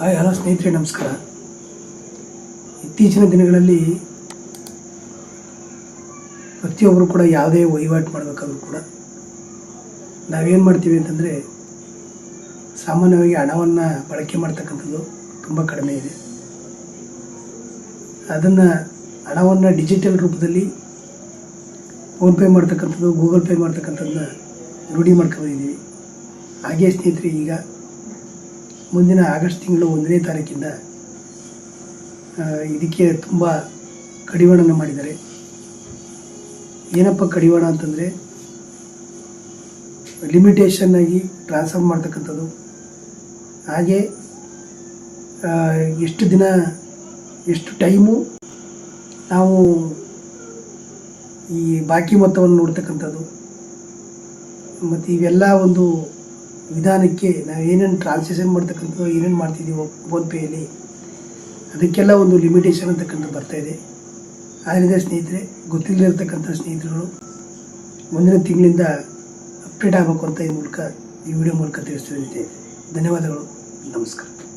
Hi, hello ಸ್ನೇಹಿತರೆ, ನಮಸ್ಕಾರ. ಇತ್ತೀಚಿನ ದಿನಗಳಲ್ಲಿ ಪ್ರತಿಯೊಬ್ಬರು ಕೂಡ ಯಾವುದೇ ವಹಿವಾಟು ಮಾಡಬೇಕಾದ್ರೂ ಕೂಡ ನಾವೇನು ಮಾಡ್ತೀವಿ ಅಂತಂದರೆ ಸಾಮಾನ್ಯವಾಗಿ ಹಣವನ್ನು ಬಳಕೆ ಮಾಡ್ತಕ್ಕಂಥದ್ದು ತುಂಬ ಕಡಿಮೆ ಇದೆ. ಅದನ್ನು ಹಣವನ್ನು ಡಿಜಿಟಲ್ ರೂಪದಲ್ಲಿ ಫೋನ್ಪೇ ಮಾಡ್ತಕ್ಕಂಥದ್ದು, ಗೂಗಲ್ ಪೇ ಮಾಡ್ತಕ್ಕಂಥದ್ದನ್ನ ರೂಢಿ ಮಾಡ್ಕೊಂಡಿದ್ದೀವಿ ಹಾಗೆ ಸ್ನೇಹಿತರೆ, ಈಗ ಮುಂದಿನ ಆಗಸ್ಟ್ ತಿಂಗಳು ಒಂದನೇ ತಾರೀಕಿಂದ ಇದಕ್ಕೆ ತುಂಬ ಕಡಿವಾಣನ ಮಾಡಿದ್ದಾರೆ. ಏನಪ್ಪ ಕಡಿವಾಣ ಅಂತಂದರೆ ಲಿಮಿಟೇಷನ್ ಆಗಿ ಟ್ರಾನ್ಸ್ಫರ್ ಮಾಡ್ತಕ್ಕಂಥದ್ದು. ಹಾಗೆ ಎಷ್ಟು ದಿನ, ಎಷ್ಟು ಟೈಮು ನಾವು ಈ ಬಾಕಿ ಮೊತ್ತವನ್ನು ನೋಡ್ತಕ್ಕಂಥದ್ದು. ಮತ್ತು ಇವೆಲ್ಲ ಒಂದು ವಿಧಾನಕ್ಕೆ ನಾವು ಏನೇನು ಟ್ರಾನ್ಸಾಕ್ಷನ್ ಮಾಡ್ತಕ್ಕಂಥ ಏನೇನು ಮಾಡ್ತಿದ್ದೀವೋ ಫೋನ್ಪೇಯಲ್ಲಿ, ಅದಕ್ಕೆಲ್ಲ ಒಂದು ಲಿಮಿಟೇಷನ್ ಅಂತಕ್ಕಂಥದ್ದು ಇದೆ. ಆದ್ದರಿಂದ ಸ್ನೇಹಿತರೆ, ಗೊತ್ತಿಲ್ಲದಿರ್ತಕ್ಕಂಥ ಸ್ನೇಹಿತರುಗಳು ಮುಂದಿನ ತಿಂಗಳಿಂದ ಅಪ್ಡೇಟ್ ಆಗಬೇಕು ಅಂತ ಈ ಮೂಲಕ ಈ ವಿಡಿಯೋ ಮೂಲಕ ತಿಳಿಸ್ತಿದ್ದೀನಿ ಧನ್ಯವಾದಗಳು. ನಮಸ್ಕಾರ.